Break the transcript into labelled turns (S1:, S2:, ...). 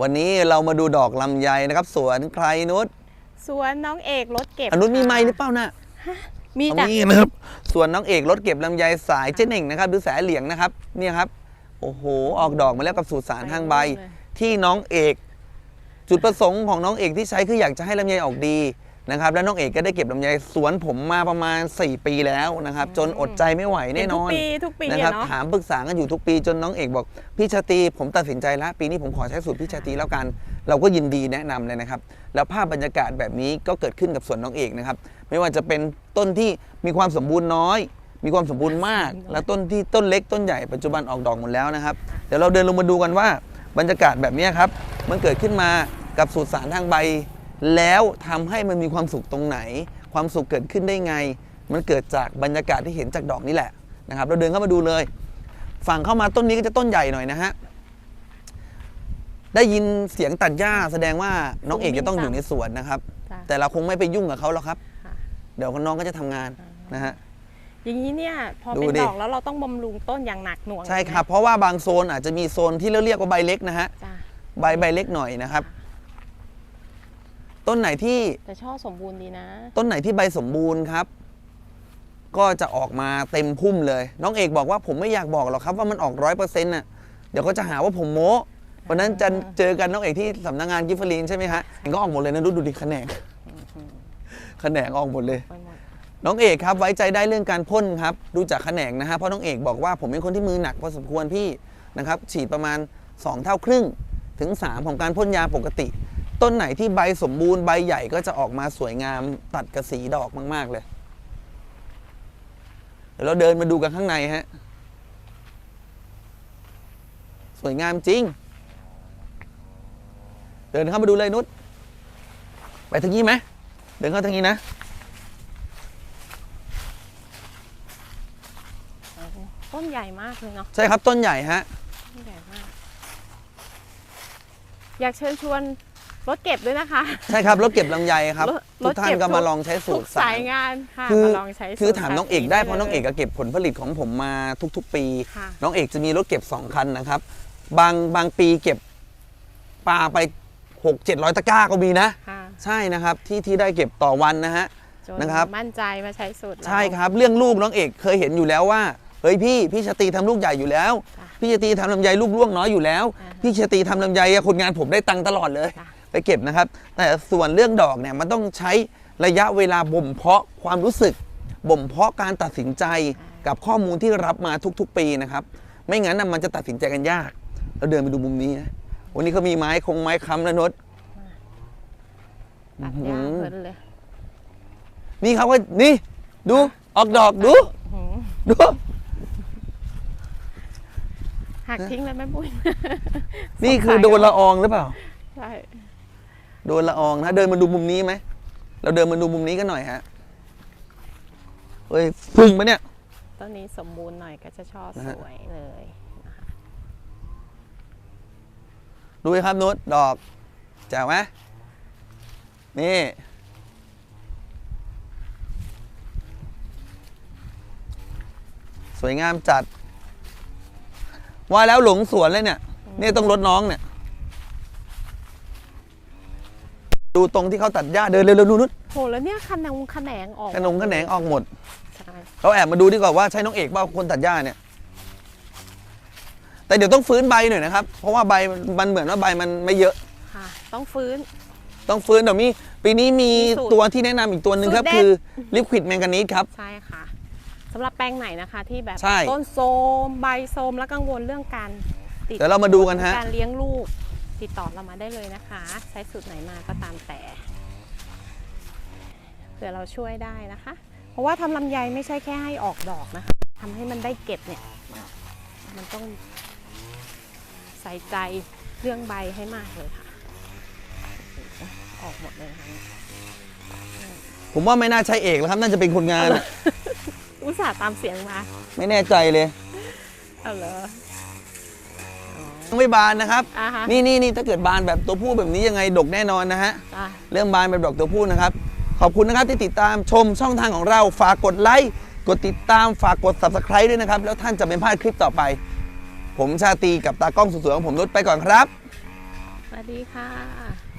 S1: วันนี้เรามาดูดอกลำไยนะครับ สวนใครนุช
S2: สวนน้องเอกรถเก็บ
S1: อนุชมี
S2: ค่ะ
S1: ไม้หรือเปล่าน่ะ
S2: มี
S1: เอา
S2: จ้ะ
S1: มีนะครับ ส่วนน้องเอกรถเก็บลำไยสายเจ๊เน่งนะครับ หรือสายเหลียงนะครับ เนี่ยครับ โอ้โห ออกดอกมาแล้วกับสูตรสารทางใบ ที่น้องเอก จุดประสงค์ของน้องเอกที่ใช้คืออยากจะให้ลำไยออกดี นะครับแล้วน้องเอกก็ได้เก็บลำไยสวนผมมาประมาณ 4 ปีแล้วนะครับจนอดใจไม่ไหวแน่นอน
S2: ทุกปีทุกปี
S1: นะ
S2: อะ
S1: ครับ
S2: เนาะ
S1: ถามปรึกษากันอยู่ทุกปีจนน้องเอกบอกพี่ชาตรีผมตัดสินใจแล้วปีนี้ผมขอใช้สูตรพี่ชาตรีแล้วกัน เราก็ยินดีแนะนำเลยนะครับแล้วภาพบรรยากาศแบบนี้ก็เกิดขึ้นกับสวนน้องเอกนะครับไม่ว่าจะเป็นต้นที่มีความสมบูรณ์น้อย มีความสมบูรณ์มาก และต้นที่ต้นเล็กต้นใหญ่ปัจจุบันออกดอกหมดแล้วนะครับเดี๋ยวเราเดินลงมาดูกันว่าบรรยากาศแบบนี้ครับมันเกิดขึ้นมากับสูตรสารทางใบ แล้วทำให้มันมีความสุขตรงไหน ความสุขเกิดขึ้นได้ไง มันเกิดจากบรรยากาศที่เห็นจากดอกนี่แหละนะครับ เราเดินเข้ามาดูเลย ฝั่งเข้ามาต้นนี้ก็จะต้นใหญ่หน่อยนะฮะ ได้ยินเสียงตัดหญ้าแสดงว่าน้องเอกจะต้องอยู่ในสวนนะครับ
S2: จ้ะ
S1: แต่เราคงไม่ไปยุ่งกับเขาหรอกครับ
S2: ค่ะ
S1: เดี๋ยวน้องก็จะทำงานนะฮะ
S2: อย่างนี้เนี่ยพอ
S1: ดู
S2: เป็น
S1: ดิ
S2: ดอกแล้วเราต้องบำรุงต้นอย่างหนักหน่วง
S1: ใช่
S2: เลยนะครับ
S1: เพราะว่าบางโซนอาจจะมีโซนที่เราเรียกว่าใบเล็กนะฮะ
S2: จ้ะ
S1: ใบใบเล็กหน่อยนะครับ ต้นไหนที่
S2: แต่ช่อสมบูรณ์ดีนะ
S1: ต้นไหนที่ใบสมบูรณ์ครับ ก็จะออกมาเต็มพุ่มเลย น้องเอกบอกว่าผมไม่อยากบอกหรอกครับว่ามันออกร้อยเปอร์เซ็นต์น่ะเดี๋ยวเขาจะหาว่าผมโม้วันนั้นจะเจอกันน้องเอกที่สำนักงานกิฟฟลินใช่ไหมฮะเห็นก็ออกหมดเลยนะดูดูดิแขนงแขนงออกหมดเลย
S2: ไปหมด
S1: น้องเอกครับไว้ใจได้เรื่องการพ่นครับ ดูจากแขนงนะฮะเพราะน้องเอกบอกว่าผมเป็นคนที่มือหนักพอสมควรพี่นะครับ ฉีดประมาณ 2 เท่าครึ่งถึง 3 ของการพ่นยาปกติ ต้นไหนที่ใบสมบูรณ์ใบใหญ่ก็จะออกมาสวยงามตัดกระสีดอกมาก ๆ เลย เดี๋ยวเราเดินมาดูกันข้างในฮะ สวยงามจริง เดินเข้ามาดูเลยนุชไปทางนี้ไหมเดินเข้าทางนี้นะ
S2: ต้นใหญ่มากเลยเนาะ
S1: ใช่ครับต้นใหญ่ฮะ
S2: ต้นใหญ่มาก อยากเชิญชวน รถเก็บด้วยนะคะ
S1: ใช่ครับรถเก็บลำไยครับ
S2: รถ
S1: ทุกท่าน
S2: รถเก็บ
S1: ก็มา
S2: ทุก
S1: ลองใช้สู
S2: ทุ
S1: ต
S2: ก
S1: ร
S2: สา
S1: สาย
S2: งานค่ะ
S1: คือ
S2: มาลองใช้สูตร
S1: คือถามน้องเอกได้เพ
S2: ส
S1: ราะน้องเอกก็เก็บผลผลิตของผมมาทุก ๆ ปี
S2: ค่ะ
S1: น้องเอกจะมีรถเก็บ 2 คันนะครับ บางบางปีเก็บปลาไป 6 700 ตะกร้าก็มีนะ
S2: ค่ะ
S1: ใช่นะครับที่ที่ได้เก็บต่อวันนะฮะ
S2: จน
S1: นะครับ
S2: มั่นใจมาใช้สูตรเรา
S1: ใช่ครับ เรื่องลูกน้องเอกเคยเห็นอยู่แล้วว่าเฮ้ยพี่พี่ชาตรีทำลูกใหญ่อยู่แล้ว
S2: ค่ะ
S1: พี่ชาตรีทำลำไยลูกร่วงน้อยอยู่แล้ว
S2: อ่าฮะ
S1: พี่ชาตรีทำลำไยอะคนงานผมได้ตังค์ตลอดเลย
S2: ค่ะ
S1: ไปเก็บนะครับ แต่ส่วนเรื่องดอกเนี่ยมันต้องใช้ระยะเวลาบ่มเพาะความรู้สึก บ่มเพาะการตัดสินใจกับข้อมูลที่รับมาทุกๆ ปีนะครับ ไม่งั้นนะมันจะตัดสินใจกันยาก เราเดินไปดูมุมนี้นะวันนี้เขามีไม้คงไม้ค้ำนะนด
S2: ตัดยากเพลินเลย
S1: นี่เขาก็นี่ ดูออกดอกดู
S2: หืม
S1: ดู
S2: หักทิ้งเลยแม่ปุ้ย
S1: นี่คือโดนละอองหรือเปล่า
S2: ใช่
S1: โดนละอองนะ เดินมาดูมุมนี้ไหม เราเดินมาดูมุมนี้กันหน่อยฮะเฮ้ยพึ่งปะเนี่ย
S2: ต้นนี้สมบูรณ์หน่อยก็จะชอบ
S1: นะ
S2: ส
S1: ฮะ
S2: วยเลยนะคะ
S1: ดูไหมครับนุชดอกแจ๋วไหมนี่ สวยงามจัด ว่าแล้วหลงสวนเลยเนี่ย เนี่ยต้องรดน้องเนี่ย ดูตรงที่เขาตัดหญ้าเดินเร็วๆดูนุช
S2: โหแล้วเนี่ยขนงขนงออก
S1: ขนงขนงออกหมด
S2: ใช่
S1: เราแอบมาดูดีกว่าว่าใช่น้องเอกเปล่าคนตัดหญ้าเนี่ย แต่เดี๋ยวต้องฟื้นใบหน่อยนะครับ เพราะว่าใบมันเหมือนว่าใบมันไม่เยอะ
S2: ค่ะ ต้องฟื้น
S1: ต้องฟื้นเดี๋ยวมีปีนี้มี
S2: มีสูตร
S1: ตัวที่แนะนำอีกตัวหนึ่งครับ
S2: สูตรเด็ด
S1: คือลิควิดแมงกานีสครับ
S2: ใช่ค่ะสำหรับแปลงไหนนะคะที่แบบ
S1: ใช่
S2: ต้นโทรมใบโทรมและกังวลเรื่องการติด
S1: เดี๋ยวเรามาดูกันฮะ
S2: การเลี้ยงลูก ติดต่อเรามาได้เลยนะคะใช้สูตรไหนมาก็ตามแต่เผื่อเราช่วยได้นะคะ เพราะว่าทำลำไยไม่ใช่แค่ให้ออกดอกนะคะทำให้มันได้เก็บเนี่ย มันต้องใส่ใจเรื่องใบให้มากเลยค่ะ ออกหมดเลยค่ะ
S1: ผมว่าไม่น่าใช่เอกแล้วครับ น่าจะเป็นคนงาน
S2: อุตส่าห์ตามเสียงมา
S1: ไม่แน่ใจเลย
S2: เอาเหรอ
S1: ไม่บานนะครับ
S2: อ่าฮะ
S1: นี่นี่นี่ถ้าเกิดบานแบบตัวผู้แบบนี้ยังไงดกแน่นอนนะฮะ
S2: อะ
S1: เรื่องบานแบบดอกตัวผู้นะครับ ขอบคุณนะครับที่ติดตามชมช่องทางของเรา ฝากกดไลค์ กดติดตาม ฝากกด subscribe ด้วยนะครับ แล้วท่านจะไม่พลาดคลิปต่อไป ผมชาตรีกับตากล้องสวยๆของผมนุชไปก่อนครับ
S2: สวัสวัสดีค่ะ